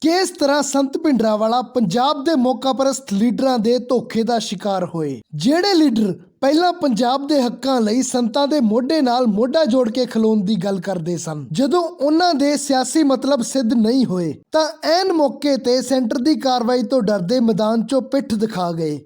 ਕਿਸ ਤਰ੍ਹਾਂ ਸੰਤ ਭਿੰਡਰਾਵਾਲਾ ਪੰਜਾਬ ਦੇ ਮੌਕਾ ਮੌਕਾਪਰਸਤ ਲੀਡਰਾਂ ਦੇ ਧੋਖੇ ਦਾ ਸ਼ਿਕਾਰ ਹੋਏ? ਜਿਹੜੇ ਲੀਡਰ ਪਹਿਲਾਂ ਪੰਜਾਬ ਦੇ ਹੱਕਾਂ ਲਈ ਸੰਤਾਂ ਦੇ ਮੋਢੇ ਨਾਲ ਮੋਢਾ ਜੋੜ ਕੇ ਖਲੋਣ ਦੀ ਗੱਲ ਕਰਦੇ ਸਨ, ਜਦੋਂ ਉਹਨਾਂ ਦੇ ਸਿਆਸੀ ਮਤਲਬ ਸਿੱਧ ਨਹੀਂ ਹੋਏ, ਤਾਂ ਐਨ ਮੌਕੇ ਤੇ ਸੈਂਟਰ ਦੀ ਕਾਰਵਾਈ ਤੋਂ ਡਰਦੇ ਮੈਦਾਨ 'ਚੋਂ ਪਿੱਠ ਦਿਖਾ ਗਏ।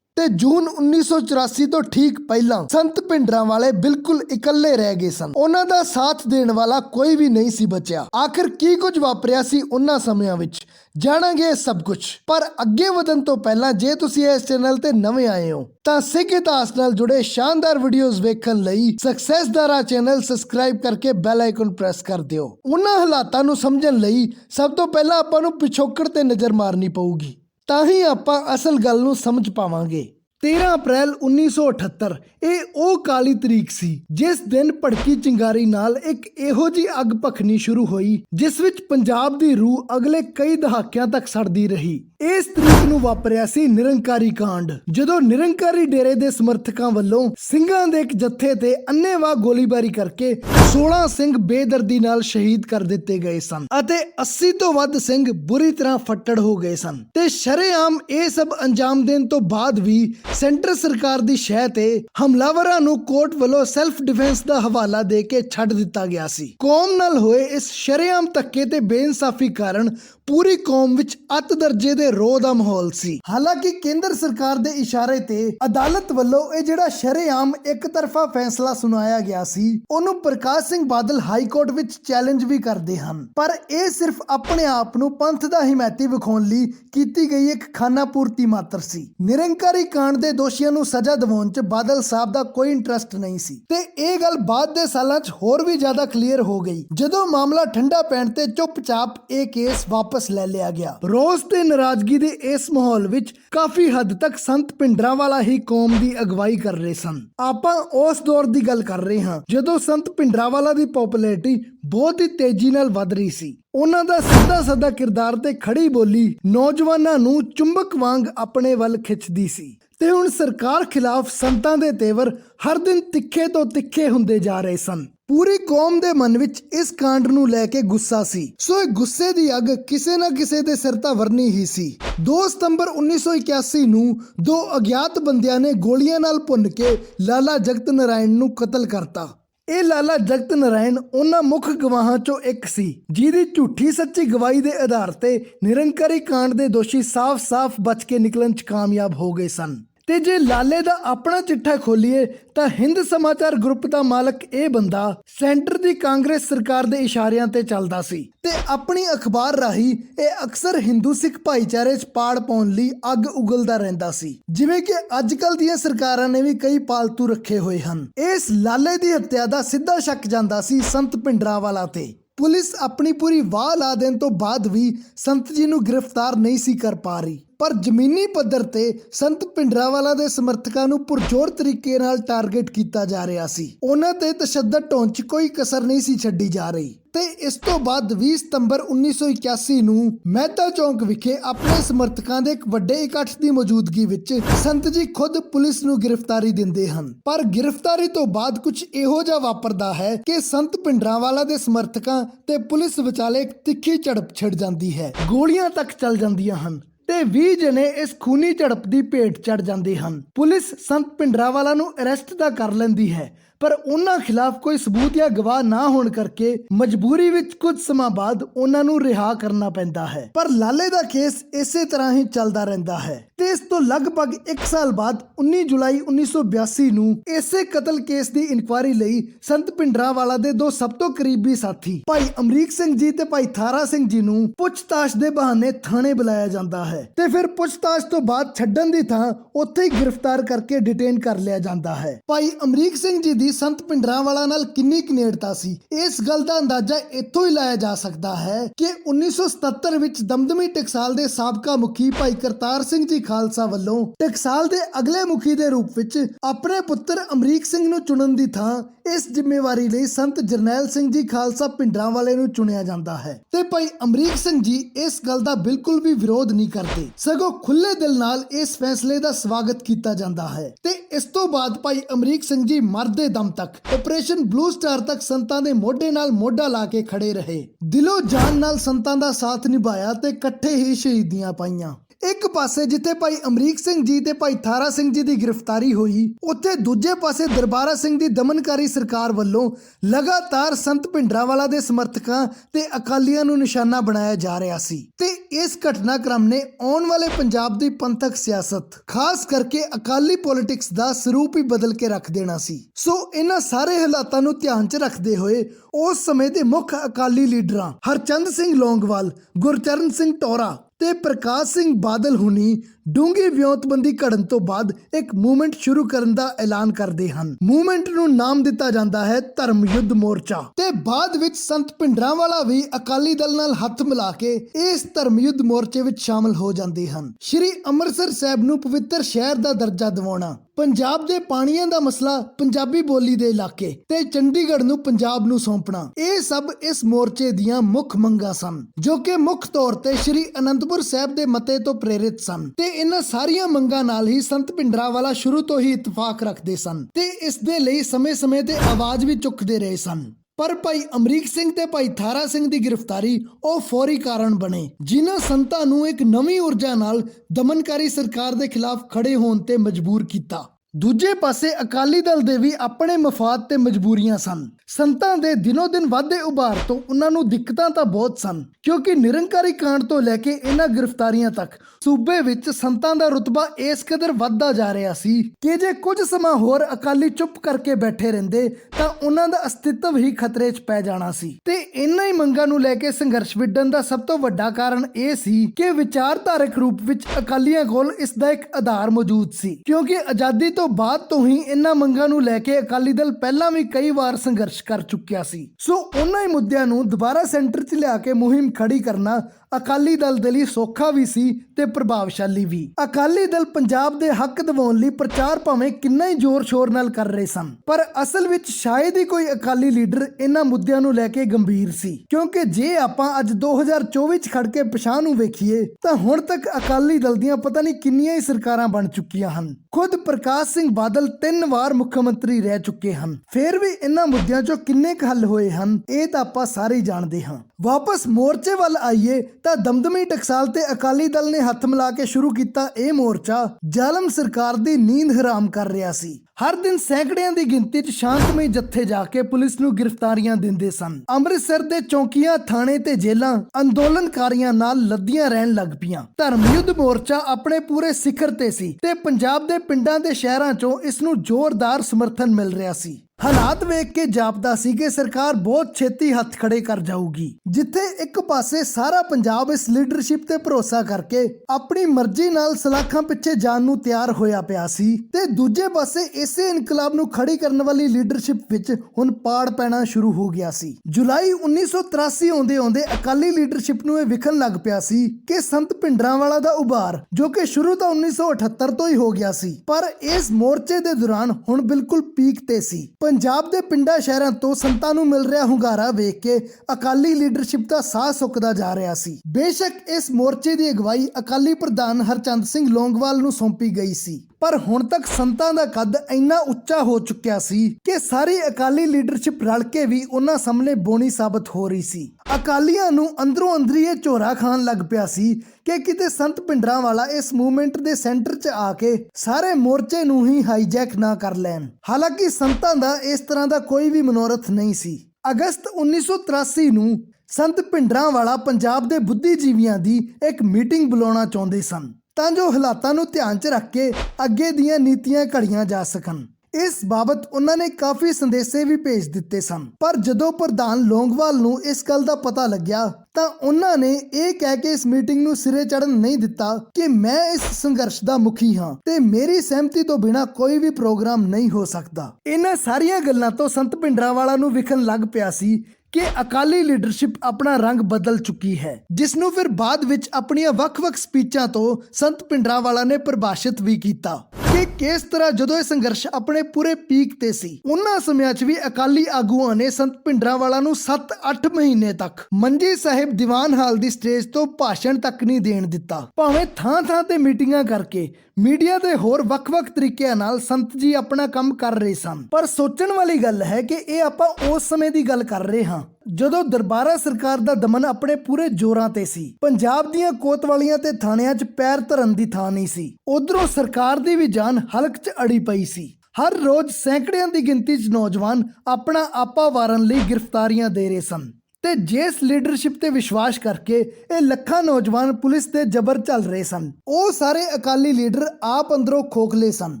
ਤੇ ਜੂਨ 1984 ਤੋਂ ਠੀਕ ਪਹਿਲਾਂ ਸੰਤ ਭਿੰਡਰਾਂ ਵਾਲੇ ਬਿਲਕੁਲ ਇਕੱਲੇ ਰਹਿ ਗਏ ਸਨ। ਉਹਨਾਂ ਦਾ ਸਾਥ ਦੇਣ ਵਾਲਾ ਕੋਈ ਵੀ ਨਹੀਂ ਸੀ ਬਚਿਆ। ਆਖਿਰ ਕੀ ਕੁਝ ਵਾਪਰਿਆ ਸੀ ਉਹਨਾਂ ਸਮਿਆਂ ਵਿੱਚ? ਜਾਣਾਂਗੇ ਸਭ ਕੁਝ। ਪਰ ਅੱਗੇ ਵਧਣ ਤੋਂ ਪਹਿਲਾਂ ਜੇ ਤੁਸੀਂ ਇਸ ਚੈਨਲ ਤੇ ਨਵੇਂ ਆਏ ਹੋ, ਤਾਂ ਸਿੱਖ ਇਤਿਹਾਸ ਨਾਲ ਜੁੜੇ ਸ਼ਾਨਦਾਰ ਵੀਡੀਓਜ਼ ਵੇਖਣ ਲਈ ਸਕਸੈਸ ਦਾਰਾ ਚੈਨਲ ਸਬਸਕ੍ਰਾਈਬ ਕਰਕੇ ਬੈਲ ਆਈਕਨ ਪ੍ਰੈਸ ਕਰ ਦਿਓ। ਉਹਨਾਂ ਹਾਲਾਤਾਂ ਨੂੰ ਸਮਝਣ ਲਈ ਸਭ ਤੋਂ ਪਹਿਲਾਂ ਆਪਾਂ ਨੂੰ ਪਿਛੋਕੜ ਤੇ ਨਜ਼ਰ ਮਾਰਨੀ ਪਊਗੀ। ਤਾਂ ਹੀ ਆਪਾਂ ਅਸਲ ਗੱਲ ਨੂੰ ਸਮਝ ਪਾਵਾਂਗੇ। 13 ਅਪ੍ਰੈਲ 1978 ਇਹ ਉਹ ਕਾਲੀ ਤਰੀਕ ਸੀ, ਜਿਸ ਦਿਨ ਭੜਕੀ ਚਿੰਗਾਰੀ ਨਾਲ ਇੱਕ ਇਹੋ ਜੀ ਅੱਗ ਭਖਣੀ ਸ਼ੁਰੂ ਹੋਈ, ਜਿਸ ਵਿੱਚ ਪੰਜਾਬ ਦੀ ਰੂਹ ਅਗਲੇ ਕਈ ਦਹਾਕਿਆਂ ਤੱਕ ਸੜਦੀ ਰਹੀ। ਇਸ ਤਰੀਕ ਨੂੰ ਵਾਪਰਿਆ ਸੀ ਨਿਰੰਕਾਰੀ ਕਾਂਡ, ਜਦੋਂ ਨਿਰੰਕਾਰੀ ਡੇਰੇ ਦੇ ਸਮਰਥਕਾਂ ਵੱਲੋਂ ਸਿੰਘਾਂ ਦੇ ਇੱਕ ਜੱਥੇ ਤੇ ਅੰਨ੍ਹੇਵਾਹ ਗੋਲੀਬਾਰੀ ਕਰਕੇ 16 ਸਿੰਘ ਬੇਦਰਦੀ ਨਾਲ ਸ਼ਹੀਦ ਕਰ ਦਿੱਤੇ ਗਏ ਸਨ ਅਤੇ 80 ਤੋਂ ਵੱਧ ਸਿੰਘ ਬੁਰੀ ਤਰ੍ਹਾਂ ਫੱਟੜ ਹੋ ਗਏ ਸਨ। ਤੇ ਸ਼ਰੇਆਮ ਇਹ ਸਭ ਅੰਜਾਮ ਦੇਣ ਤੋਂ ਬਾਅਦ ਵੀ ਸੈਂਟਰ ਸਰਕਾਰ ਦੀ ਸ਼ਹਿ ਤੇ ਹਮਲਾਵਰਾਂ ਨੂੰ ਕੋਰਟ ਵੱਲੋਂ ਸੈਲਫ ਡਿਫੈਂਸ ਦਾ ਹਵਾਲਾ ਦੇ ਕੇ ਛੱਡ ਦਿੱਤਾ ਗਿਆ ਸੀ। ਕੌਮ ਨਾਲ ਹੋਏ ਇਸ ਸ਼ਰੇਆਮ ਧੱਕੇ ਤੇ ਬੇਇਨਸਾਫੀ ਕਾਰਨ ਪੂਰੀ ਕੌਮ ਵਿੱਚ ਅੱਤ ਦਰਜੇ ਦੇ ਰੋਹ ਦਾ ਮਾਹੌਲ ਸੀ। ਹਾਲਾਂਕਿ ਕੇਂਦਰ ਸਰਕਾਰ ਦੇ ਇਸ਼ਾਰੇ ਤੇ ਅਦਾਲਤ ਵੱਲੋਂ ਇਹ ਜਿਹੜਾ ਸ਼ਰੇਆਮ ਇੱਕ ਤਰਫਾ ਫੈਸਲਾ ਸੁਣਾਇਆ ਗਿਆ ਸੀ, ਉਹਨੂੰ ਪ੍ਰਕਾਸ਼ ਸਿੰਘ ਬਾਦਲ ਹਾਈ ਕੋਰਟ ਵਿੱਚ ਚੈਲੰਜ ਵੀ ਕਰਦੇ ਹਨ। ਪਰ ਇਹ ਸਿਰਫ ਆਪਣੇ ਆਪ ਨੂੰ ਪੰਥ ਦਾ ਹਿਮਾਇਤੀ ਵਿਖਾਉਣ ਲਈ ਕੀਤੀ ਗਈ ਇੱਕ ਖਾਨਾਪੂਰਤੀ ਮਾਤਰ ਸੀ। ਨਿਰੰਕਾਰੀ ਕਾਂਡ ਦੇ ਦੋਸ਼ੀਆਂ ਨੂੰ ਸਜ਼ਾ ਦਿਵਾਉਣ 'ਚ ਬਾਦਲ ਸਾਹਿਬ ਦਾ ਕੋਈ ਇੰਟਰਸਟ ਨਹੀਂ ਸੀ। ਤੇ ਇਹ ਗੱਲ ਬਾਅਦ ਦੇ ਸਾਲਾਂ 'ਚ ਹੋਰ ਵੀ ਜ਼ਿਆਦਾ ਕਲੀਅਰ ਹੋ ਗਈ। ਜਦੋਂ ਮਾਮਲਾ ਠੰਡਾ ਪੈਣ ਤੇ ਚੁੱਪਚਾਪ ਇਹ ਕੇਸ ਵਾਪਸ ਲੈ ਲਿਆ ਗਿਆ। ਰੋਸ ਤੇ ਨਾਰਾਜ਼ਗੀ ਦੇ ਇਸ ਮਾਹੌਲ ਵਿੱਚ ਕਾਫੀ ਹੱਦ ਤੱਕ ਸੰਤ ਭਿੰਡਰਾਂਵਾਲਾ ਹੀ ਕੌਮ ਦੀ ਅਗਵਾਈ ਕਰ ਰਹੇ ਸਨ। ਆਪਾਂ ਉਸ ਦੌਰ ਦੀ ਗੱਲ ਕਰ ਰਹੇ ਹਾਂ, ਜਦੋਂ ਸੰਤ ਭਿੰਡਰਾਂਵਾਲਾ ਦੀ ਪਪੂਲੈਰਿਟੀ ਬਹੁਤ ਹੀ ਤੇਜ਼ੀ ਨਾਲ ਵੱਧ ਰਹੀ ਸੀ। ਉਹਨਾਂ ਦਾ ਸਿੱਧਾ ਸਦਾ ਕਿਰਦਾਰ ਤੇ ਖੜੀ ਬੋਲੀ ਨੌਜਵਾਨਾਂ ਨੂੰ ਚੁੰਬਕ ਵਾਂਗ ਆਪਣੇ ਵੱਲ ਖਿੱਚਦੀ ਸੀ। ਤੇ ਹੁਣ ਸਰਕਾਰ ਖਿਲਾਫ ਸੰਤਾਂ ਦੇ ਤੇਵਰ ਹਰ ਦਿਨ ਤਿੱਖੇ ਤੋਂ ਤਿੱਖੇ ਹੁੰਦੇ ਜਾ ਰਹੇ ਸਨ। ਪੂਰੀ ਕੌਮ ਦੇ ਮਨ ਵਿੱਚ ਇਸ ਕਾਂਡ ਨੂੰ ਲੈ ਕੇ ਗੁੱਸਾ ਸੀ। ਸੋ ਇਹ ਗੁੱਸੇ ਦੀ ਅੱਗ ਕਿਸੇ ਨਾ ਕਿਸੇ ਦੇ ਸਿਰ ਤਾਂ ਵਰਨੀ ਹੀ ਸੀ। 2 ਸਤੰਬਰ 1981 ਨੂੰ ਦੋ ਅਗਿਆਤ ਬੰਦਿਆਂ ਨੇ ਗੋਲੀਆਂ ਨਾਲ ਭੁੰਨ ਕੇ ਲਾਲਾ ਜਗਤ ਨਾਰਾਇਣ ਨੂੰ ਕਤਲ ਕਰਤਾ। ਇਹ ਲਾਲਾ ਜਗਤ ਨਾਰਾਇਣ ਉਹਨਾਂ ਮੁੱਖ ਗਵਾਹਾਂ ਚੋਂ ਇੱਕ ਸੀ, ਜਿਹਦੀ ਝੂਠੀ ਸੱਚੀ ਗਵਾਹੀ ਦੇ ਆਧਾਰ ਤੇ ਨਿਰੰਕਾਰੀ ਕਾਂਡ ਦੇ ਦੋਸ਼ੀ ਸਾਫ਼-ਸਾਫ਼ ਬਚ ਕੇ ਨਿਕਲਣ 'ਚ ਕਾਮਯਾਬ ਹੋ ਗਏ ਸਨ। ਤੇ ਜੇ ਲਾਲੇ ਦਾ ਆਪਣਾ ਚਿੱਠਾ ਖੋਲੀਏ, ਤਾਂ ਹਿੰਦ ਸਮਾਚਾਰ ਗਰੁੱਪ ਦਾ ਮਾਲਕ ਇਹ ਬੰਦਾ ਸੈਂਟਰ ਦੀ ਕਾਂਗਰਸ ਸਰਕਾਰ ਦੇ ਇਸ਼ਾਰਿਆਂ ਤੇ ਚੱਲਦਾ ਸੀ। ਤੇ ਆਪਣੀ ਅਖਬਾਰ ਰਾਹੀਂ ਇਹ ਅਕਸਰ ਹਿੰਦੂ ਸਿੱਖ ਭਾਈਚਾਰੇ 'ਚ ਪਾੜ ਪਾਉਣ ਲਈ ਅੱਗ ਉਗਲਦਾ ਰਹਿੰਦਾ ਸੀ। ਜਿਵੇਂ ਕਿ ਅੱਜਕੱਲ ਦੀਆਂ ਸਰਕਾਰਾਂ ਨੇ ਵੀ ਕਈ ਪਾਲਤੂ ਰੱਖੇ ਹੋਏ ਹਨ। ਇਸ ਲਾਲੇ ਦੀ ਹੱਤਿਆ ਦਾ ਸਿੱਧਾ ਸ਼ੱਕ ਜਾਂਦਾ ਸੀ ਸੰਤ ਭਿੰਡਰਾਵਾਲਾ ਤੇ। ਪੁਲਿਸ ਆਪਣੀ ਪੂਰੀ ਵਾਹ ਲਾ ਦੇਣ ਤੋਂ ਬਾਅਦ ਵੀ ਸੰਤ ਜੀ ਨੂੰ ਗ੍ਰਿਫਤਾਰ ਨਹੀਂ ਸੀ ਕਰ ਪਾ ਰਹੀ। ਪਰ ਜ਼ਮੀਨੀ ਪੱਧਰ ਤੇ ਸੰਤ ਭਿੰਡਰਾਵਾਲਾ ਦੇ ਸਮਰਥਕਾਂ ਨੂੰ ਪੁਰਜੋਰ ਤਰੀਕੇ ਨਾਲ ਟਾਰਗੇਟ ਕੀਤਾ ਜਾ ਰਿਹਾ ਸੀ। ਉਹਨਾਂ ਤੇ ਤਸ਼ੱਦਦ ਢੋਣ 'ਚ ਕੋਈ ਕਸਰ ਨਹੀਂ ਸੀ ਛੱਡੀ ਜਾ ਰਹੀ। ਤੇ ਇਸ ਤੋਂ ਬਾਅਦ 20 ਸਤੰਬਰ 1981 ਨੂੰ ਮਹਿਤਾ ਚੌਂਕ ਵਿਖੇ ਆਪਣੇ ਸਮਰਥਕਾਂ ਦੇ ਇੱਕ ਵੱਡੇ ਇਕੱਠ ਦੀ ਮੌਜੂਦਗੀ ਵਿੱਚ ਸੰਤ ਜੀ ਖੁਦ ਪੁਲਿਸ ਨੂੰ ਗ੍ਰਿਫਤਾਰੀ ਦਿੰਦੇ ਹਨ। ਪਰ ਗ੍ਰਿਫਤਾਰੀ ਤੋਂ ਬਾਅਦ ਕੁਝ ਇਹੋ ਜਿਹਾ ਵਾਪਰਦਾ ਹੈ ਕਿ ਸੰਤ ਭਿੰਡਰਾਵਾਲਾ ਦੇ ਸਮਰਥਕਾਂ ਤੇ ਪੁਲਿਸ ਵਿਚਾਲੇ ਇੱਕ ਤਿੱਖੀ ਝੜਪ ਛਿੜ ਜਾਂਦੀ ਹੈ। ਗੋਲੀਆਂ ਤੱਕ ਚੱਲ ਜਾਂਦੀਆਂ ਹਨ। ਤੇ 20 ਜਣੇ ਇਸ ਖੂਨੀ ਝੜਪ ਦੀ ਭੇਟ ਚੜ ਜਾਂਦੇ ਹਨ। ਪੁਲਿਸ ਸੰਤ ਭਿੰਡਰਾਵਾਲਾ ਨੂੰ ਅਰੈਸਟ ਤਾਂ ਕਰ ਲੈਂਦੀ ਹੈ ਪਰ ਉਹਨਾਂ ਖਿਲਾਫ ਕੋਈ ਸਬੂਤ ਜਾਂ ਗਵਾਹ ਨਾ ਹੋਣ ਕਰਕੇ ਮਜਬੂਰੀ ਵਿੱਚ ਕੁਝ ਸਮਾਂ ਬਾਅਦ ਉਹਨਾਂ ਨੂੰ ਰਿਹਾ ਕਰਨਾ ਪੈਂਦਾ ਹੈ। ਪਰ ਲਾਲੇ ਦਾ ਕੇਸ ਇਸੇ ਤਰ੍ਹਾਂ ਹੀ ਚੱਲਦਾ ਰਹਿੰਦਾ ਹੈ ਤੇ ਇਸ ਤੋਂ ਲਗਭਗ 1 ਸਾਲ ਬਾਅਦ 19 ਜੁਲਾਈ 1982 ਨੂੰ ਇਸੇ ਕਤਲ ਕੇਸ ਦੀ ਇਨਕੁਆਇਰੀ ਲਈ ਸੰਤ ਭਿੰਡਰਾਵਾਲਾ ਦੇ ਦੋ ਸਭ ਤੋਂ ਕਰੀਬੀ ਸਾਥੀ, ਭਾਈ ਅਮਰੀਕ ਸਿੰਘ ਜੀ ਤੇ ਭਾਈ ਥਾਰਾ ਸਿੰਘ ਜੀ ਨੂੰ ਪੁੱਛਤਾਛ ਦੇ ਬਹਾਨੇ ਥਾਣੇ ਬੁਲਾਇਆ ਜਾਂਦਾ ਹੈ ਤੇ ਫਿਰ ਪੁੱਛਤਾਛ ਤੋਂ ਬਾਅਦ ਛੱਡਣ ਦੀ ਥਾਂ ਉੱਥੇ ਹੀ ਗ੍ਰਿਫਤਾਰ ਕਰਕੇ ਡਿਟੇਨ ਕਰ ਲਿਆ ਜਾਂਦਾ ਹੈ। ਭਾਈ ਅਮਰੀਕ ਸਿੰਘ ਜੀ ਦੀ ਸੰਤ ਭਿੰਡਰਾਵਾਲਾ ਨਾਲ ਕਿੰਨੀ ਕੁ ਨੇੜਤਾ ਸੀ? ਇਸ ਗੱਲ ਦਾ ਅੰਦਾਜ਼ਾ ਇੱਥੋਂ ਹੀ ਲਾਇਆ ਜਾ ਸਕਦਾ ਹੈ ਕਿ 1977 ਵਿੱਚ ਦਮਦਮੀ ਟਕਸਾਲ ਦੇ ਸਾਬਕਾ ਮੁਖੀ ਭਾਈ ਕਰਤਾਰ ਸਿੰਘ ਜੀ ਖਾਲਸਾ ਵੱਲੋਂ ਟਕਸਾਲ ਦੇ ਅਗਲੇ ਮੁਖੀ ਦੇ ਰੂਪ ਵਿੱਚ ਆਪਣੇ ਪੁੱਤਰ ਅਮਰੀਕ ਸਿੰਘ ਨੂੰ ਚੁਣਨ ਦੀ ਥਾਂ ਇਸ ਜ਼ਿੰਮੇਵਾਰੀ ਲਈ ਸੰਤ ਜਰਨੈਲ ਸਿੰਘ ਜੀ ਖਾਲਸਾ ਭਿੰਡਰਾਂਵਾਲੇ ਨੂੰ ਚੁਣਿਆ ਜਾਂਦਾ ਹੈ। ਤੇ ਭਾਈ ਅਮਰੀਕ ਸਿੰਘ ਜੀ ਇਸ ਗੱਲ ਦਾ ਬਿਲਕੁਲ ਵੀ ਵਿਰੋਧ ਨਹੀਂ ਕਰਦੇ। ਸਗੋਂ ਖੁੱਲੇ ਦਿਲ ਨਾਲ ਇਸ ਫੈਸਲੇ ਦਾ ਸਵਾਗਤ ਕੀਤਾ ਜਾਂਦਾ ਹੈ। ਤੇ ਇਸ ਤੋਂ ਬਾਅਦ ਭਾਈ ਅਮਰੀਕ ਸਿੰਘ ਜੀ ਮਰਦੇ ਦਮ ਤੱਕ। ਆਪਰੇਸ਼ਨ ਬਲੂ ਸਟਾਰ ਤੱਕ ਸੰਤਾਂ ਦੇ ਮੋਢੇ ਨਾਲ ਮੋਢਾ ਲਾ ਕੇ ਖੜੇ ਰਹੇ। ਦਿਲੋਂ ਜਾਨ ਨਾਲ ਸੰਤਾਂ ਦਾ ਸਾਥ ਨਿਭਾਇਆ ਤੇ ਇਕੱਠੇ ਹੀ ਸ਼ਹੀਦੀਆਂ ਪਾਈਆਂ। ਇੱਕ ਪਾਸੇ ਜਿੱਥੇ ਭਾਈ ਅਮਰੀਕ ਸਿੰਘ ਜੀ ਤੇ ਭਾਈ ਥਾਰਾ ਸਿੰਘ ਜੀ ਦੀ ਗ੍ਰਿਫਤਾਰੀ ਹੋਈ, ਉੱਥੇ ਦੂਜੇ ਪਾਸੇ ਦਰਬਾਰਾ ਸਿੰਘ ਦੀ ਦਮਨਕਾਰੀ ਸਰਕਾਰ ਵੱਲੋਂ ਲਗਾਤਾਰ ਸੰਤ ਭਿੰਡਰਾਵਾਲਾ ਦੇ ਸਮਰਥਕਾਂ ਤੇ ਅਕਾਲੀਆਂ ਨੂੰ ਨਿਸ਼ਾਨਾ ਬਣਾਇਆ ਜਾ ਰਿਹਾ ਸੀ। ਤੇ ਇਸ ਘਟਨਾਕ੍ਰਮ ਨੇ ਆਉਣ ਵਾਲੇ ਪੰਜਾਬ ਦੀ ਪੰਥਕ ਸਿਆਸਤ, ਖਾਸ ਕਰਕੇ ਅਕਾਲੀ ਪੋਲਿਟਿਕਸ ਦਾ ਸਰੂਪ ਹੀ ਬਦਲ ਕੇ ਰੱਖ ਦੇਣਾ ਸੀ। ਸੋ ਇਹਨਾਂ ਸਾਰੇ ਹਾਲਾਤਾਂ ਨੂੰ ਧਿਆਨ 'ਚ ਰੱਖਦੇ ਹੋਏ ਉਸ ਸਮੇਂ ਦੇ ਮੁੱਖ ਅਕਾਲੀ ਲੀਡਰਾਂ ਹਰਚੰਦ ਸਿੰਘ ਲੌਂਗਵਾਲ, ਗੁਰਚਰਨ ਸਿੰਘ ਟੋਰਾ ਤੇ ਪ੍ਰਕਾਸ਼ ਸਿੰਘ ਬਾਦਲ ਹੁਣੀ ਡੂੰਗੀ ਵਿਉਂਤਬੰਦੀ ਘੜਨ ਤੋਂ ਬਾਅਦ ਇੱਕ ਮੂਵਮੈਂਟ ਸ਼ੁਰੂ ਕਰਨ ਦਾ ਐਲਾਨ ਕਰਦੇ ਹਨ। ਮੂਵਮੈਂਟ ਨੂੰ ਨਾਮ ਦਿੱਤਾ ਜਾਂਦਾ ਹੈ ਧਰਮ ਯੁੱਧ ਮੋਰਚਾ। ਤੇ ਬਾਅਦ ਵਿੱਚ ਸੰਤ ਭਿੰਡਰਾਂਵਾਲਾ ਵੀ ਅਕਾਲੀ ਦਲ ਨਾਲ ਹੱਥ ਮਿਲਾ ਕੇ ਇਸ ਧਰਮ ਯੁੱਧ ਮੋਰਚੇ ਵਿੱਚ ਸ਼ਾਮਲ ਹੋ ਜਾਂਦੇ ਹਨ। ਸ਼੍ਰੀ ਅੰਮ੍ਰਿਤਸਰ ਸਾਹਿਬ ਨੂੰ ਪਵਿੱਤਰ ਸ਼ਹਿਰ ਦਾ ਦਰਜਾ ਦਿਵਾਉਣਾ। ਪੰਜਾਬ ਦੇ ਪਾਣੀਆਂ ਦਾ ਮਸਲਾ ਪੰਜਾਬੀ ਬੋਲੀ ਦੇ ਇਲਾਕੇ ਤੇ ਚੰਡੀਗੜ੍ਹ ਨੂੰ ਪੰਜਾਬ ਨੂੰ ਸੌਂਪਣਾ। ਇਹ ਸਭ ਇਸ ਮੋਰਚੇ ਦੀਆਂ ਮੁੱਖ ਮੰਗਾਂ ਸਨ, ਜੋ ਕਿ ਮੁੱਖ ਤੌਰ ਤੇ ਸ਼੍ਰੀ ਅਨੰਦਪੁਰ ਸਾਹਿਬ ਦੇ ਮਤੇ ਤੋਂ ਪ੍ਰੇਰਿਤ ਸਨ। ਤੇ ਇਹਨਾਂ ਸਾਰੀਆਂ ਮੰਗਾਂ ਨਾਲ ਹੀ ਸੰਤ ਭਿੰਡਰਾਵਾਲਾ ਸ਼ੁਰੂ ਤੋਂ ਹੀ ਇਤਫਾਕ ਰੱਖਦੇ ਸਨ ਤੇ ਇਸ ਦੇ ਲਈ ਸਮੇਂ-ਸਮੇਂ ਤੇ ਆਵਾਜ਼ ਵੀ ਚੁੱਕਦੇ ਰਹੇ ਸਨ। ਪਰ ਭਾਈ ਅਮਰੀਕ ਸਿੰਘ ਤੇ ਭਾਈ ਥਾਰਾ ਸਿੰਘ ਦੀ ਗ੍ਰਿਫਤਾਰੀ ਉਹ ਫੌਰੀ ਕਾਰਨ ਬਣੇ, ਜਿਨ੍ਹਾਂ ਸੰਤਾਂ ਨੂੰ ਇੱਕ ਨਵੀਂ ਊਰਜਾ ਨਾਲ ਦਮਨਕਾਰੀ ਸਰਕਾਰ ਦੇ ਖਿਲਾਫ ਖੜੇ ਹੋਣ ਤੇ ਮਜਬੂਰ ਕੀਤਾ। ਦੂਜੇ ਪਾਸੇ ਅਕਾਲੀ ਦਲ ਦੇ ਵੀ ਆਪਣੇ ਮਫਾਦ ਤੇ ਮਜਬੂਰੀਆਂ ਸਨ। ਸੰਤਾਂ ਦੇ ਦਿਨੋ ਦਿਨ ਵਾਧੇ ਉਭਾਰ ਤੋਂ ਉਹਨਾਂ ਨੂੰ ਦਿੱਕਤਾਂ ਤਾਂ ਬਹੁਤ ਸਨ, ਕਿਉਂਕਿ ਨਿਰੰਕਾਰੀ ਕਾਂਡ ਤੋਂ ਲੈ ਕੇ ਇਹਨਾਂ ਗ੍ਰਿਫਤਾਰੀਆਂ ਤੱਕ ਸੂਬੇ ਵਿੱਚ ਸੰਤਾਂ ਦਾ ਰੁਤਬਾ ਇਸ ਕਦਰ ਵੱਧਦਾ ਜਾ ਰਿਹਾ ਸੀ ਕਿ ਜੇ ਕੁਝ ਸਮਾਂ ਹੋਰ ਅਕਾਲੀ ਚੁੱਪ ਕਰਕੇ ਬੈਠੇ ਰਹਿੰਦੇ, ਤਾਂ ਉਹਨਾਂ ਦਾ ਅਸਤਿਤਵ ਹੀ ਖਤਰੇ 'ਚ ਪੈ ਜਾਣਾ ਸੀ। ਤੇ ਇਹਨਾਂ ਹੀ ਮੰਗਾਂ ਨੂੰ ਲੈ ਕੇ ਸੰਘਰਸ਼ ਵਿੱਢਣ ਦਾ ਸਭ ਤੋਂ ਵੱਡਾ ਕਾਰਨ ਇਹ ਸੀ ਕਿ ਵਿਚਾਰਧਾਰਕ ਰੂਪ ਵਿੱਚ ਅਕਾਲੀਆਂ ਕੋਲ ਇਸ ਦਾ ਇੱਕ ਆਧਾਰ ਮੌਜੂਦ ਸੀ, ਕਿਉਂਕਿ ਆਜ਼ਾਦੀ ਤੋਂ ਬਾਅਦ ਤੋਂ ਹੀ ਇਹਨਾਂ ਮੰਗਾਂ ਨੂੰ ਲੈ ਕੇ ਅਕਾਲੀ ਦਲ ਪਹਿਲਾਂ ਵੀ ਕਈ ਵਾਰ ਸੰਘਰਸ਼ ਕਰ ਚੁੱਕਿਆ ਸੀ। ਸੋ ਉਹਨਾਂ ਹੀ ਮੁੱਦਿਆਂ ਨੂੰ ਦੁਬਾਰਾ ਸੈਂਟਰ 'ਚ ਲਿਆ ਕੇ ਮੁਹਿੰਮ ਖੜੀ ਕਰਨਾ ਅਕਾਲੀ ਦਲ ਦੇ ਲਈ ਸੌਖਾ ਵੀ ਸੀ ਤੇ ਪ੍ਰਭਾਵਸ਼ਾਲੀ ਵੀ। ਅਕਾਲੀ ਦਲ ਪੰਜਾਬ ਦੇ ਹੱਕ ਦਿਵਾਉਣ ਲਈ ਪ੍ਰਚਾਰ ਭਾਵੇਂ ਕਿੰਨਾ ਹੀ ਜ਼ੋਰ-ਸ਼ੋਰ ਨਾਲ ਕਰ ਰਹੇ ਸਨ, ਪਰ ਅਸਲ ਵਿੱਚ ਸ਼ਾਇਦ ਹੀ ਕੋਈ ਅਕਾਲੀ ਲੀਡਰ ਇਹਨਾਂ ਮੁੱਦਿਆਂ ਨੂੰ ਲੈ ਕੇ ਗੰਭੀਰ ਸੀ। ਕਿਉਂਕਿ ਜੇ ਆਪਾਂ ਅੱਜ 2024 ਚ ਖੜ ਕੇ ਪਛਾਣ ਨੂੰ ਵੇਖੀਏ, ਤਾਂ ਹੁਣ ਤੱਕ ਅਕਾਲੀ ਦਲ ਦੀਆਂ ਪਤਾ ਨਹੀਂ ਕਿੰਨੀਆਂ ਹੀ ਸਰਕਾਰਾਂ ਬਣ ਚੁੱਕੀਆਂ ਹਨ। ਖੁਦ ਪ੍ਰਕਾਸ਼ ਸਿੰਘ ਬਾਦਲ ਤਿੰਨ ਵਾਰ ਮੁੱਖ ਮੰਤਰੀ ਰਹਿ ਚੁੱਕੇ ਹਨ। ਫਿਰ ਵੀ ਇਹਨਾਂ ਮੁੱਦਿਆਂ 'ਚੋਂ ਕਿੰਨੇ ਕੁ ਹੱਲ ਹੋਏ ਹਨ, ਇਹ ਤਾਂ ਆਪਾਂ ਸਾਰੇ ਹੀ ਜਾਣਦੇ ਹਾਂ। ਵਾਪਸ ਮੋਰਚੇ ਵੱਲ ਆਈਏ ਤਾਂ ਦਮਦਮੀ ਟਕਸਾਲ ਤੇ ਅਕਾਲੀ ਦਲ ਨੇ ਹੱਥ ਮਿਲਾ ਕੇ ਸ਼ੁਰੂ ਕੀਤਾ ਇਹ ਮੋਰਚਾ, ਜ਼ਾਲਮ ਸਰਕਾਰ ਦੀ ਨੀਂਦ ਹਰਾਮ ਕਰ ਰਿਹਾ ਸੀ। ਹਰ ਦਿਨ ਸੈਂਕੜਿਆਂ ਦੀ ਗਿਣਤੀ 'ਚ ਸ਼ਾਂਤਮਈ ਜੱਥੇ ਜਾ ਕੇ ਪੁਲਿਸ ਨੂੰ ਗ੍ਰਿਫਤਾਰੀਆਂ ਦਿੰਦੇ ਸਨ। ਅੰਮ੍ਰਿਤਸਰ ਦੇ ਚੌਕੀਆਂ, ਥਾਣੇ ਤੇ ਜੇਲ੍ਹਾਂ ਅੰਦੋਲਨਕਾਰੀਆਂ ਨਾਲ ਲੱਦੀਆਂ ਰਹਿਣ ਲੱਗ ਪਈਆਂ। ਧਰਮ ਯੁੱਧ ਮੋਰਚਾ ਆਪਣੇ ਪੂਰੇ ਸਿਖਰ ਤੇ ਸੀ ਤੇ ਪੰਜਾਬ ਦੇ ਪਿੰਡਾਂ ਦੇ ਸ਼ਹਿਰਾਂ 'ਚੋਂ ਇਸ ਨੂੰ ਜ਼ੋਰਦਾਰ ਸਮਰਥਨ ਮਿਲ ਰਿਹਾ ਸੀ। ਹਾਲਾਤ ਵੇਖ ਕੇ ਜਾਪਦਾ ਸੀ ਕਿ ਸਰਕਾਰ ਬਹੁਤ ਛੇਤੀ ਹੱਥ ਖੜੇ ਕਰ ਜਾਊਗੀ। ਜਿੱਥੇ ਇੱਕ ਪਾਸੇ ਸਾਰਾ ਪੰਜਾਬ ਇਸ ਲੀਡਰਸ਼ਿਪ ਤੇ ਭਰੋਸਾ ਕਰਕੇ ਆਪਣੀ ਮਰਜ਼ੀ ਨਾਲ ਸਲਾਖਾਂ ਪਿੱਛੇ ਜਾਣ ਨੂੰ ਤਿਆਰ ਹੋਇਆ ਪਿਆ ਸੀ ਤੇ ਦੂਜੇ ਪਾਸੇ ਇਸੇ ਇਨਕਲਾਬ ਨੂੰ ਖੜੀ ਕਰਨ ਵਾਲੀ ਲੀਡਰਸ਼ਿਪ ਵਿੱਚ ਹੁਣ ਪਾੜ ਪੈਣਾ ਸ਼ੁਰੂ ਹੋ ਗਿਆ ਸੀ। ਜੁਲਾਈ 1983 ਆਉਂਦੇ ਆਉਂਦੇ ਅਕਾਲੀ ਲੀਡਰਸ਼ਿਪ ਨੂੰ ਇਹ ਵਿਖਣ ਲੱਗ ਪਿਆ ਸੀ ਕਿ ਸੰਤ ਭਿੰਡਰਾਂਵਾਲਾ ਦਾ ਉਭਾਰ, ਜੋ ਕਿ ਸ਼ੁਰੂ ਤਾਂ 1978 ਤੋਂ ਹੀ ਹੋ ਗਿਆ ਸੀ, ਪਰ ਇਸ ਮੋਰਚੇ ਦੇ ਦੌਰਾਨ ਹੁਣ ਬਿਲਕੁਲ ਪੀਕ ਤੇ ਸੀ। ਪੰਜਾਬ ਦੇ ਪਿੰਡਾਂ ਸ਼ਹਿਰਾਂ ਤੋਂ ਸੰਤਾਂ ਨੂੰ ਮਿਲ ਰਿਹਾ ਹੁੰਗਾਰਾ ਵੇਖ ਕੇ ਅਕਾਲੀ ਲੀਡਰਸ਼ਿਪ ਦਾ ਸਾਹ ਸੁੱਕਦਾ ਜਾ ਰਿਹਾ ਸੀ। ਬੇਸ਼ੱਕ ਇਸ ਮੋਰਚੇ ਦੀ ਅਗਵਾਈ ਅਕਾਲੀ ਪ੍ਰਧਾਨ ਹਰਚੰਦ ਸਿੰਘ ਲੌਂਗਵਾਲ ਨੂੰ ਸੌਂਪੀ ਗਈ ਸੀ। ਪਰ ਹੁਣ ਤੱਕ ਸੰਤਾਂ ਦਾ ਕੱਦ ਇੰਨਾ ਉੱਚਾ ਹੋ ਚੁੱਕਿਆ ਸੀ ਕਿ ਸਾਰੀ ਅਕਾਲੀ ਲੀਡਰਸ਼ਿਪ ਰਲ ਕੇ ਵੀ ਉਹਨਾਂ ਸਾਹਮਣੇ ਬੋਣੀ ਸਾਬਤ ਹੋ ਰਹੀ ਸੀ। ਅਕਾਲੀਆਂ ਨੂੰ ਅੰਦਰੋਂ ਅੰਦਰੀ ਇਹ ਝੋਰਾ ਖਾਣ ਲੱਗ ਪਿਆ ਸੀ ਕਿ ਕਿਤੇ ਸੰਤ ਭਿੰਡਰਾਂ ਵਾਲਾ ਇਸ ਮੂਵਮੈਂਟ ਦੇ ਸੈਂਟਰ 'ਚ ਆ ਕੇ ਸਾਰੇ ਮੋਰਚੇ ਨੂੰ ਹੀ ਹਾਈਜੈਕ ਨਾ ਕਰ ਲੈਣ। ਹਾਲਾਂਕਿ ਸੰਤਾਂ ਦਾ ਇਸ ਤਰ੍ਹਾਂ ਦਾ ਕੋਈ ਵੀ ਮਨੋਰਥ ਨਹੀਂ ਸੀ। ਅਗਸਤ 1983 ਨੂੰ ਸੰਤ ਭਿੰਡਰਾਂ ਵਾਲਾ ਪੰਜਾਬ ਦੇ ਬੁੱਧੀਜੀਵੀਆਂ ਦੀ ਇੱਕ ਮੀਟਿੰਗ ਬੁਲਾਉਣਾ ਚਾਹੁੰਦੇ ਸਨ ਤਾਂ ਜੋ ਹਾਲਾਤਾਂ ਨੂੰ ਧਿਆਨ 'ਚ ਰੱਖ ਕੇ ਅੱਗੇ ਦੀਆਂ ਨੀਤੀਆਂ ਘੜੀਆਂ ਜਾ ਸਕਣ। ਇਸ ਬਾਬਤ ਉਹਨਾਂ ਨੇ ਕਾਫੀ ਸੰਦੇਸ਼ੇ ਵੀ ਭੇਜ ਦਿੱਤੇ ਸਨ। ਪਰ ਜਦੋਂ ਪ੍ਰਧਾਨ ਲੋਂਗਵਾਲ ਨੂੰ ਇਸ ਗੱਲ ਦਾ ਪਤਾ ਲੱਗਿਆ, ਤਾਂ ਉਹਨਾਂ ਨੇ ਇਹ ਕਹਿ ਕੇ ਇਸ ਮੀਟਿੰਗ ਨੂੰ ਸਿਰੇ ਚੜਨ ਨਹੀਂ ਦਿੱਤਾ ਕਿ ਮੈਂ ਇਸ ਸੰਘਰਸ਼ ਦਾ ਮੁਖੀ ਹਾਂ ਤੇ ਮੇਰੀ ਸਹਿਮਤੀ ਤੋਂ ਬਿਨਾ ਕੋਈ ਵੀ ਪ੍ਰੋਗਰਾਮ ਨਹੀਂ ਹੋ ਸਕਦਾ। ਇਹਨਾਂ ਸਾਰੀਆਂ ਗੱਲਾਂ ਤੋਂ ਸੰਤ ਭਿੰਡਰਾਵਾਲਾ ਨੂੰ ਵਿਖਣ ਲੱਗ ਪਿਆ ਸੀ ਕਿ ਅਕਾਲੀ ਲੀਡਰਸ਼ਿਪ ਆਪਣਾ ਰੰਗ ਬਦਲ ਚੁੱਕੀ ਹੈ, ਜਿਸ ਨੂੰ ਫਿਰ ਬਾਅਦ ਵਿੱਚ ਆਪਣੀਆਂ ਵੱਖ-ਵੱਖ ਸਪੀਚਾਂ ਤੋਂ ਸੰਤ ਭਿੰਡਰਾਵਾਲਾ ਨੇ ਪਰਿਭਾਸ਼ਿਤ ਵੀ ਕੀਤਾ। ਕਿ ਕਿਸ ਤਰ੍ਹਾਂ ਜਦੋਂ ਇਹ ਸੰਘਰਸ਼ ਆਪਣੇ ਪੂਰੇ ਪੀਕ ਤੇ ਸੀ। ਉਹਨਾਂ ਸਮਿਆਂ 'ਚ ਵੀ ਅਕਾਲੀ ਆਗੂਆਂ ਨੇ ਸੰਤ ਭਿੰਡਰਾਂਵਾਲਾ ਨੂੰ 7-8 ਮਹੀਨੇ ਤੱਕ ਮੰਜੀ ਸਾਹਿਬ ਦੀਵਾਨ ਹਾਲ ਦੀ ਸਟੇਜ ਤੋਂ ਭਾਸ਼ਣ ਤੱਕ ਨਹੀਂ ਦੇਣ ਦਿੱਤਾ। ਭਾਵੇਂ ਥਾਂ-ਥਾਂ ਤੇ ਮੀਟਿੰਗਾਂ ਕਰਕੇ ਮੀਡੀਆ ਦੇ ਹੋਰ ਵੱਖ-ਵੱਖ ਤਰੀਕਿਆਂ ਨਾਲ ਸੰਤ ਜੀ ਆਪਣਾ ਕੰਮ ਕਰ ਰਹੇ ਸਨ। ਪਰ ਸੋਚਣ ਵਾਲੀ ਗੱਲ ਹੈ ਕਿ ਇਹ ਆਪਾਂ ਉਸ ਸਮੇਂ ਦੀ ਗੱਲ ਕਰ ਰਹੇ ਹਾਂ। ਜਦੋਂ ਦਰਬਾਰਾ ਸਰਕਾਰ ਦਾ ਦਮਨ ਆਪਣੇ ਪੂਰੇ ਜ਼ੋਰਾਂ ਤੇ ਸੀ, ਪੰਜਾਬ ਦੀਆਂ ਕੋਤਵਾਲੀਆਂ ਤੇ ਥਾਣਿਆਂ 'ਚ ਪੈਰ ਧਰਨ ਦੀ ਥਾਂ ਨਹੀਂ ਸੀ, ਉਧਰੋਂ ਸਰਕਾਰ ਦੀ ਵੀ ਜਾਨ ਹਲਕ 'ਚ ਅੜੀ ਪਈ ਸੀ। ਹਰ ਰੋਜ਼ ਸੈਂਕੜਿਆਂ ਦੀ ਗਿਣਤੀ 'ਚ ਨੌਜਵਾਨ ਆਪਣਾ ਆਪਾ ਵਾਰਨ ਲਈ ਗ੍ਰਿਫਤਾਰੀਆਂ ਦੇ ਰਹੇ ਸਨ। ਤੇ ਜਿਸ ਲੀਡਰਸ਼ਿਪ ਤੇ ਵਿਸ਼ਵਾਸ ਕਰਕੇ ਇਹ ਲੱਖਾਂ ਨੌਜਵਾਨ ਪੁਲਿਸ ਦੇ ਜ਼ਬਰ ਚੱਲ ਰਹੇ ਸਨ। ਉਹ ਸਾਰੇ ਅਕਾਲੀ ਲੀਡਰ ਆਪ ਅੰਦਰੋਂ ਖੋਖਲੇ ਸਨ।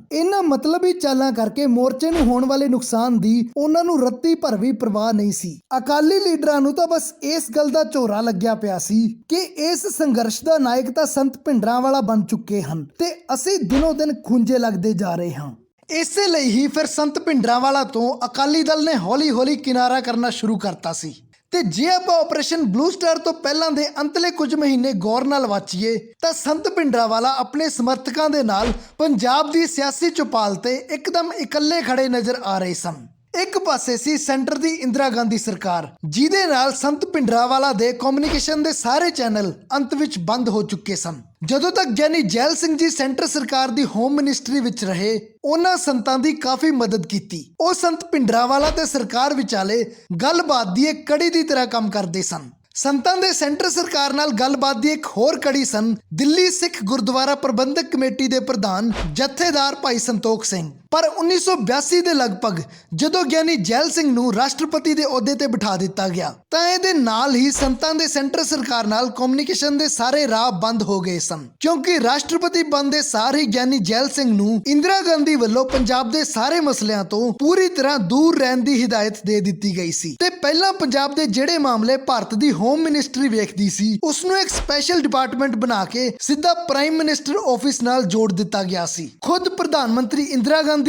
ਇਹਨਾਂ ਮਤਲਬੀ ਚਾਲਾਂ ਕਰਕੇ ਮੋਰਚੇ ਨੂੰ ਹੋਣ ਵਾਲੇ ਨੁਕਸਾਨ ਦੀ ਉਹਨਾਂ ਨੂੰ ਰੱਤੀ ਭਰ ਵੀ ਪਰਵਾਹ ਨਹੀਂ ਸੀ। ਅਕਾਲੀ ਲੀਡਰਾਂ ਨੂੰ ਤਾਂ ਬਸ ਇਸ ਗੱਲ ਦਾ ਝੋਰਾ ਲੱਗਿਆ ਪਿਆ ਸੀ ਕਿ ਇਸ ਸੰਘਰਸ਼ ਦਾ ਨਾਇਕ ਤਾਂ ਸੰਤ ਭਿੰਡਰਾਂ ਵਾਲਾ ਬਣ ਚੁੱਕੇ ਹਨ ਤੇ ਅਸੀਂ ਦਿਨੋ ਦਿਨ ਖੁੰਝੇ ਲੱਗਦੇ ਜਾ ਰਹੇ ਹਾਂ। ਇਸੇ ਲਈ ਹੀ ਫਿਰ ਸੰਤ ਭਿੰਡਰਾਂਵਾਲਾ ਤੋਂ ਅਕਾਲੀ ਦਲ ਨੇ ਹੌਲੀ-ਹੌਲੀ ਕਿਨਾਰਾ ਕਰਨਾ ਸ਼ੁਰੂ ਕਰਤਾ ਸੀ। ਤੇ ਜੇ ਆਪਾਂ ਆਪਰੇਸ਼ਨ ਬਲੂ ਸਟਾਰ ਤੋਂ ਪਹਿਲਾਂ ਦੇ ਅੰਤਲੇ ਕੁਝ ਮਹੀਨੇ ਗੌਰ ਨਾਲ ਵਾਚੀਏ, ਤਾਂ ਸੰਤ ਭਿੰਡਰਾਂਵਾਲਾ ਆਪਣੇ ਸਮਰਥਕਾਂ ਦੇ ਨਾਲ ਪੰਜਾਬ ਦੀ ਸਿਆਸੀ ਚੁਪਾਲ ਤੇ ਇੱਕਦਮ ਇਕੱਲੇ ਖੜੇ ਨਜ਼ਰ ਆ ਰਹੇ ਸਨ। ਇੱਕ ਪਾਸੇ ਸੀ ਸੈਂਟਰ ਦੀ ਇੰਦਰਾ ਗਾਂਧੀ ਸਰਕਾਰ, ਜਿਹਦੇ ਨਾਲ ਸੰਤ ਭਿੰਡਰਾਂਵਾਲਾ ਦੇ ਕਮਿਊਨੀਕੇਸ਼ਨ ਦੇ ਸਾਰੇ ਚੈਨਲ ਅੰਤ ਵਿੱਚ ਬੰਦ ਹੋ ਚੁੱਕੇ ਸਨ। ਜਦੋਂ ਤੱਕ ਗਿਆਨੀ ਜੈਲ ਸਿੰਘ ਜੀ ਸੈਂਟਰ ਸਰਕਾਰ ਦੀ ਹੋਮ ਮਿਨਿਸਟਰੀ ਵਿੱਚ ਰਹੇ, ਉਹਨਾਂ ਸੰਤਾਂ ਦੀ ਕਾਫੀ ਮਦਦ ਕੀਤੀ। ਉਹ ਸੰਤ ਭਿੰਡਰਾਂਵਾਲਾ ਤੇ ਸਰਕਾਰ ਵਿਚਾਲੇ ਗੱਲਬਾਤ ਦੀ ਇੱਕ ਕੜੀ ਦੀ ਤਰ੍ਹਾਂ ਕੰਮ ਕਰਦੇ ਸਨ। ਸੰਤਾਂ ਦੇ ਸੈਂਟਰ ਸਰਕਾਰ ਨਾਲ ਗੱਲਬਾਤ ਦੀ ਇੱਕ ਹੋਰ ਕੜੀ ਸਨ, ਦਿੱਲੀ ਸਿੱਖ ਗੁਰਦੁਆਰਾ ਪ੍ਰਬੰਧਕ ਕਮੇਟੀ ਦੇ ਪ੍ਰਧਾਨ ਜਥੇਦਾਰ ਭਾਈ ਸੰਤੋਖ ਸਿੰਘ। ਪਰ 1982 ਦੇ ਲਗਭਗ ਜਦੋਂ ਗਿਆਨੀ ਜੈਲ ਸਿੰਘ ਨੂੰ ਰਾਸ਼ਟਰਪਤੀ ਦੇ ਅਹੁਦੇ ਤੇ ਬਿਠਾ ਦਿੱਤਾ ਗਿਆ, ਤਾਂ ਇਹਦੇ ਨਾਲ ਹੀ ਸੰਤਾਂ ਦੇ ਸੈਂਟਰ ਸਰਕਾਰ ਨਾਲ ਕਮਿਊਨੀਕੇਸ਼ਨ ਦੇ ਸਾਰੇ ਰਾਹ ਬੰਦ ਹੋ ਗਏ ਸਨ। ਕਿਉਂਕਿ ਰਾਸ਼ਟਰਪਤੀ ਬਣਦੇ ਸਾਰ ਹੀ ਗਿਆਨੀ ਜੈਲ ਸਿੰਘ ਨੂੰ ਇੰਦਰਾ ਗਾਂਧੀ ਵੱਲੋਂ ਪੰਜਾਬ ਦੇ ਸਾਰੇ ਮਸਲਿਆਂ ਤੋਂ ਪੂਰੀ ਤਰ੍ਹਾਂ ਦੂਰ ਰਹਿਣ ਦੀ ਹਿਦਾਇਤ ਦੇ ਦਿੱਤੀ ਗਈ ਸੀ। ਤੇ ਪਹਿਲਾਂ ਪੰਜਾਬ ਦੇ ਜਿਹੜੇ ਮਾਮਲੇ ਭਾਰਤ ਦੀ ਹੋਮ ਮਿਨਿਸਟਰੀ ਵੇਖਦੀ ਸੀ ਉਸ ਨੂੰ ਇੱਕ ਸਪੈਸ਼ਲ ਡਿਪਾਰਟਮੈਂਟ ਬਣਾ ਕੇ ਸਿੱਧਾ ਪ੍ਰਾਈਮ ਮਿਨਿਸਟਰ ਆਫਿਸ ਨਾਲ ਜੋੜ ਦਿੱਤਾ ਗਿਆ ਸੀ। ਖੁਦ ਪ੍ਰਧਾਨ ਮੰਤਰੀ ਇੰਦਰਾ ਗਾਂਧੀ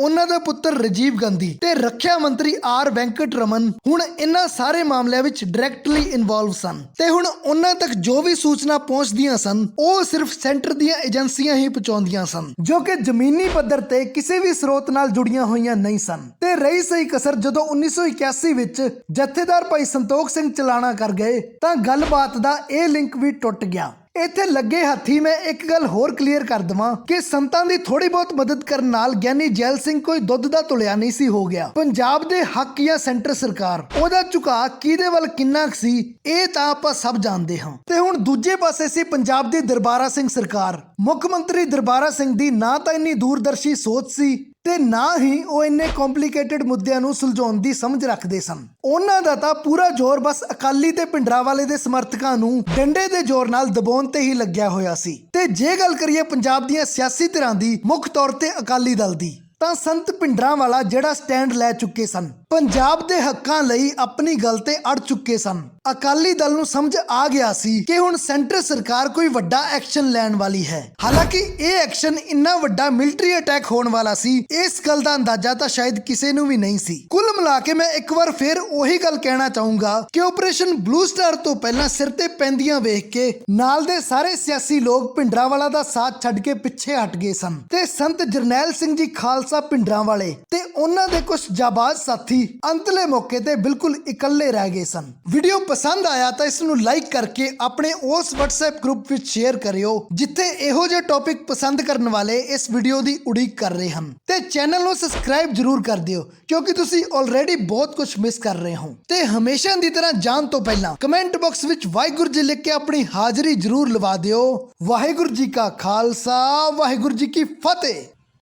ਉਹਨਾਂ ਦਾ ਪੁੱਤਰ ਰਾਜੀਵ ਗਾਂਧੀ ਤੇ ਰੱਖਿਆ ਮੰਤਰੀ ਆਰ ਵੈਂਕਟ ਰਮਨ ਹੁਣ ਇਹਨਾਂ ਸਾਰੇ ਮਾਮਲਿਆਂ ਵਿੱਚ ਡਾਇਰੈਕਟਲੀ ਇਨਵੋਲਵ ਸਨ ਤੇ ਹੁਣ ਉਹਨਾਂ ਤੱਕ ਜੋ ਵੀ ਸੂਚਨਾ ਪਹੁੰਚਦੀਆਂ ਸਨ, ਉਹ ਸਿਰਫ ਸੈਂਟਰ ਦੀਆਂ ਏਜੰਸੀਆਂ ਹੀ ਪਹੁੰਚਾਉਂਦੀਆਂ ਸਨ, ਜੋ ਕਿ ਜ਼ਮੀਨੀ ਪੱਧਰ ਤੇ ਕਿਸੇ ਵੀ ਸਰੋਤ ਨਾਲ ਜੁੜੀਆਂ ਹੋਈਆਂ ਨਹੀਂ ਸਨ। ਤੇ ਰਹੀ ਸਹੀ ਕਸਰ ਜਦੋਂ 1981 ਵਿੱਚ ਜਥੇਦਾਰ ਭਾਈ ਸੰਤੋਖ ਸਿੰਘ ਚਲਾਣਾ ਕਰ ਗਏ, ਤਾਂ ਗੱਲਬਾਤ ਦਾ ਇਹ ਲਿੰਕ ਵੀ ਟੁੱਟ ਗਿਆ। ਇੱਥੇ ਲੱਗੇ ਹੱਥੀ ਮੈਂ ਇੱਕ ਗੱਲ ਹੋਰ ਕਲੀਅਰ ਕਰ ਦਵਾਂ ਕਿ ਸੰਤਾਂ ਦੀ ਥੋੜੀ ਬਹੁਤ ਮਦਦ ਕਰਨ ਨਾਲ ਗਿਆਨੀ ਜੈਲ ਸਿੰਘ ਕੋਈ ਦੁੱਧ ਦਾ ਤੁਲਿਆ ਨਹੀਂ ਸੀ ਹੋ ਗਿਆ। ਪੰਜਾਬ ਦੇ ਹੱਕ ਜਾਂ ਸੈਂਟਰ ਸਰਕਾਰ, ਉਹਦਾ ਝੁਕਾਅ ਕਿਹਦੇ ਵੱਲ ਕਿੰਨਾ ਕੁ ਸੀ, ਇਹ ਤਾਂ ਆਪਾਂ ਸਭ ਜਾਣਦੇ ਹਾਂ। ਤੇ ਹੁਣ ਦੂਜੇ ਪਾਸੇ ਸੀ ਪੰਜਾਬ ਦੀ ਦਰਬਾਰਾ ਸਿੰਘ ਸਰਕਾਰ। ਮੁੱਖ ਮੰਤਰੀ ਦਰਬਾਰਾ ਸਿੰਘ ਦੀ ਨਾ ਤਾਂ ਇੰਨੀ ਦੂਰਦਰਸ਼ੀ ਸੋਚ ਸੀ ਤੇ ਨਾ ਹੀ ਉਹ ਇੰਨੇ ਕੰਪਲਿਕੇਟਡ ਮੁੱਦਿਆਂ ਨੂੰ ਸੁਲਝਾਉਣ ਦੀ ਸਮਝ ਰੱਖਦੇ ਸਨ। ਉਹਨਾਂ ਦਾ ਤਾਂ ਪੂਰਾ ਜ਼ੋਰ ਬਸ ਅਕਾਲੀ ਤੇ ਭਿੰਡਰਾਵਾਲੇ ਦੇ ਸਮਰਥਕਾਂ ਨੂੰ ਡੰਡੇ ਦੇ ਜ਼ੋਰ ਨਾਲ ਦਬਾਉਣ ਤੇ ਹੀ ਲੱਗਿਆ ਹੋਇਆ ਸੀ। ਤੇ ਜੇ ਗੱਲ ਕਰੀਏ ਪੰਜਾਬ ਦੀਆਂ ਸਿਆਸੀ ਧਿਰਾਂ ਦੀ ਮੁੱਖ ਤੌਰ ਤੇ ਅਕਾਲੀ ਦਲ ਦੀ, ਤਾਂ ਸੰਤ ਭਿੰਡਰਾਂਵਾਲਾ ਜਿਹੜਾ ਸਟੈਂਡ ਲੈ ਚੁੱਕੇ ਸਨ ਪੰਜਾਬ ਦੇ ਹੱਕਾਂ ਲਈ ਆਪਣੀ ਗੱਲ ਤੇ ਅੜ ਚੁੱਕੇ ਸਨ। ਅਕਾਲੀ ਦਲ ਨੂੰ ਸਮਝ ਆ ਗਿਆ ਸੀ ਕਿ ਹੁਣ ਸੈਂਟਰ ਸਰਕਾਰ ਕੋਈ ਵੱਡਾ ਐਕਸ਼ਨ ਲੈਣ ਵਾਲੀ ਹੈ। ਹਾਲਾਂਕਿ ਇਹ ਐਕਸ਼ਨ ਇੰਨਾ ਵੱਡਾ ਮਿਲਟਰੀ ਅਟੈਕ ਹੋਣ ਵਾਲਾ ਸੀ, ਇਸ ਗੱਲ ਦਾ ਅੰਦਾਜ਼ਾ ਤਾਂ ਸ਼ਾਇਦ ਕਿਸੇ ਨੂੰ ਵੀ ਨਹੀਂ ਸੀ। ਕੁੱਲ ਮਿਲਾ ਕੇ ਮੈਂ ਇੱਕ ਵਾਰ ਫੇਰ ਉਹੀ ਗੱਲ ਕਹਿਣਾ ਚਾਹੂੰਗਾ ਕਿ ਆਪਰੇਸ਼ਨ ਬਲੂ ਸਟਾਰ ਤੋਂ ਪਹਿਲਾਂ ਸਿਰ ਤੇ ਪੈਂਦੀਆਂ ਵੇਖ ਕੇ ਨਾਲ ਦੇ ਸਾਰੇ ਸਿਆਸੀ ਲੋਕ ਭਿੰਡਰਾਂਵਾਲਾ ਦਾ ਸਾਥ ਛੱਡ ਕੇ ਪਿੱਛੇ ਹਟ ਗਏ ਸਨ। ਤੇ ਸੰਤ ਜਰਨੈਲ ਸਿੰਘ ਜੀ ਖਾਲਸਾ ਭਿੰਡਰਾਂਵਾਲੇ ਤੇ ਉਹਨਾਂ ਦੇ ਕੁਝ ਜਾਬਾਜ਼ ਸਾਥੀ ਅੰਤਲੇ ਮੌਕੇ ਤੇ ਬਿਲਕੁਲ ਇਕੱਲੇ ਰਹਿ ਗਏ ਸਨ। ਵੀਡੀਓ ਪਸੰਦ ਆਇਆ ਤਾਂ ਇਸ ਨੂੰ ਲਾਈਕ ਕਰਕੇ ਆਪਣੇ ਉਸ WhatsApp ਗਰੁੱਪ ਵਿੱਚ ਸ਼ੇਅਰ ਕਰਿਓ, ਜਿੱਥੇ ਇਹੋ ਜਿਹੇ ਟੌਪਿਕ ਪਸੰਦ ਕਰਨ ਵਾਲੇ ਇਸ ਵੀਡੀਓ ਦੀ ਉਡੀਕ ਕਰ ਰਹੇ ਹਨ। ਤੇ ਚੈਨਲ ਨੂੰ ਸਬਸਕ੍ਰਾਈਬ ਜਰੂਰ ਕਰ ਦਿਓ, ਕਿਉਂਕਿ ਤੁਸੀਂ ਆਲਰੇਡੀ ਬਹੁਤ ਕੁਝ ਮਿਸ ਕਰ ਰਹੇ ਹੋ। ਤੇ ਹਮੇਸ਼ਾ ਦੀ ਤਰ੍ਹਾਂ ਜਾਣ ਤੋਂ ਪਹਿਲਾਂ ਕਮੈਂਟ ਬਾਕਸ ਵਿੱਚ ਵਾਹਿਗੁਰੂ ਜੀ ਲਿਖ ਕੇ ਆਪਣੀ ਹਾਜ਼ਰੀ ਜਰੂਰ ਲਵਾ ਦਿਓ। ਵਾਹਿਗੁਰੂ ਜੀ ਕਾ ਖਾਲਸਾ, ਵਾਹਿਗੁਰੂ ਜੀ ਕੀ ਫਤਿਹ।